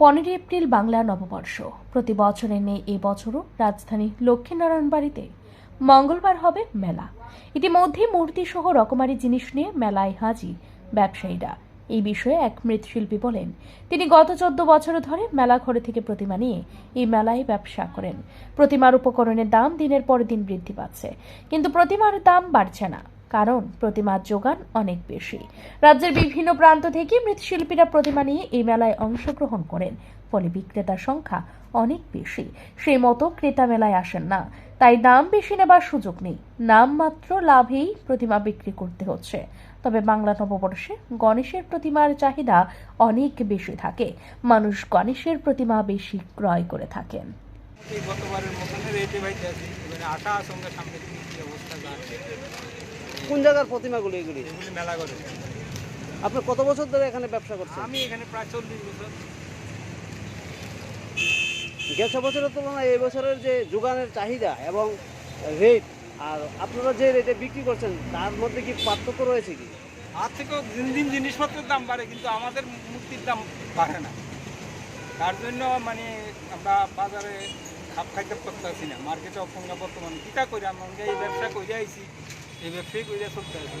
পনেরোই এপ্রিল বাংলা নববর্ষ। প্রতি বছরের নেই এই বছরও রাজধানী লক্ষ্মীনারায়ণ বাড়িতে মঙ্গলবার হবে মেলা। ইতিমধ্যেই মূর্তি সহ রকমারি জিনিস নিয়ে মেলায় হাজির ব্যবসায়ীরা। এই বিষয়ে এক মৃৎশিল্পী বলেন, তিনি গত চোদ্দ বছর ধরে মেলা ঘরে থেকে প্রতিমা নিয়ে এই মেলায় ব্যবসা করেন। প্রতিমার উপকরণের দাম দিনের পর দিন বৃদ্ধি পাচ্ছে। কিন্তু প্রতিমার দাম বাড়ছে না। কারণ প্রতিমার যোগান অনেক বেশি। রাজ্যের বিভিন্ন প্রান্ত থেকে মৃৎশিল্পীরা প্রতিমা নিয়ে এই মেলায় অংশগ্রহণ করেন, ফলে বিক্রেতার সংখ্যা অনেক বেশি। সেই মতো ক্রেতা মেলায় আসেন না। তাই দাম বেশি নেবার সুযোগ নেই। নামমাত্র লাভেই প্রতিমা বিক্রি করতে হচ্ছে। তবে বাংলা নববর্ষে গণেশের প্রতিমার চাহিদা অনেক বেশি থাকে। মানুষ গণেশের প্রতিমা বেশি ক্রয় করে থাকেন। আশা আশঙ্কা সামনে কি অবস্থা কোন জায়গার প্রতিমাগুলো এগুলি? এগুলি মেলা করে আপনি কত বছর ধরে এখানে ব্যবসা করছেন? আমি এখানে প্রায় চল্লিশ বছর। গেছে বছরের তুলনায় এই বছরের যে যোগানের চাহিদা এবং রেট আর আপনারা যে রেটে বিক্রি করছেন তার মধ্যে কি পার্থক্য রয়েছে কি? আর থেকেও দিন দিন জিনিসপত্রের দাম বাড়ে কিন্তু আমাদের মূর্তির দাম বাড়ে না। তার জন্য মানে আমরা বাজারে খাপ খাইতে পারতেছি না মার্কেটে অপঙ্গা বর্তমান কিতা করে আমরা এই ব্যবসা করে আইছি এই ব্যবসায় করে চলতে আছি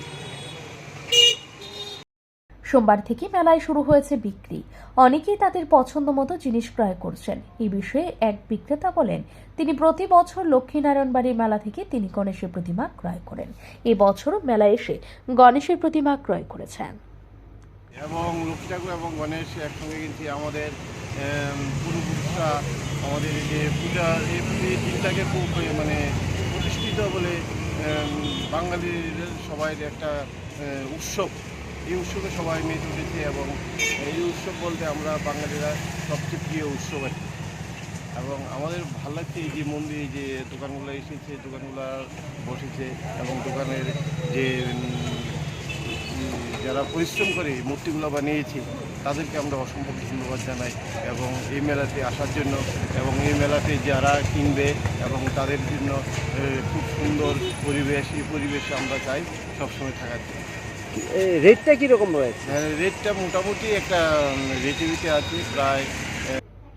সোমবার থেকে মেলায় শুরু হয়েছে বিক্রি। অনেকেই তাদের পছন্দ মতো জিনিস ক্রয় করছেন। এ বিষয়ে এক বিক্রেতা বলেন তিনি প্রতি বছর লক্ষ্মীনারায়ণ বাড়ির মেলা থেকে তিনি গণেশের প্রতিমা ক্রয় করেন। এবছরও মেলায় এসে গণেশের প্রতিমা ক্রয় করেছেন। এবং লক্ষ্মী ঠাকুর এবং গণেশ একসঙ্গে কিন্তু আমাদের পূর্বপুরুষরা আমাদের যে পূজা এই দিনটাকে খুব মানে প্রতিষ্ঠিত বলে এম, বাঙালিদের সবাই একটা উৎসব এই উৎসবে সবাই মেতে উঠেছে এবং এই উৎসব বলতে আমরা বাঙালিরা সবচেয়ে প্রিয় উৎসব আর এবং আমাদের ভালো লাগছে এই যে মন্দির যে দোকানগুলো এসেছে দোকানগুলো বসেছে এবং দোকানের যে যারা পরিশ্রম করে এই মূর্তিগুলো বানিয়েছে তাদেরকে আমরা অসম্ভব ধন্যবাদ জানাই এবং এই মেলাতে আসার জন্য এবং এই মেলাতে যারা কিনবে এবং তাদের জন্য খুব সুন্দর পরিবেশ এই পরিবেশে আমরা চাই সবসময় থাকার জন্য। রেটটা কীরকম রয়েছে? আহ, রেটটা মোটামুটি একটা রেটিভিটি আছে প্রায়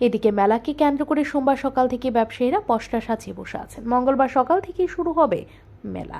এদিকে মেলাকে কেন্দ্র করে সোমবার সকাল থেকে ব্যবসায়ীরা পশরা সাজিয়ে বসে আছেন। মঙ্গলবার সকাল থেকেই শুরু হবে মেলা।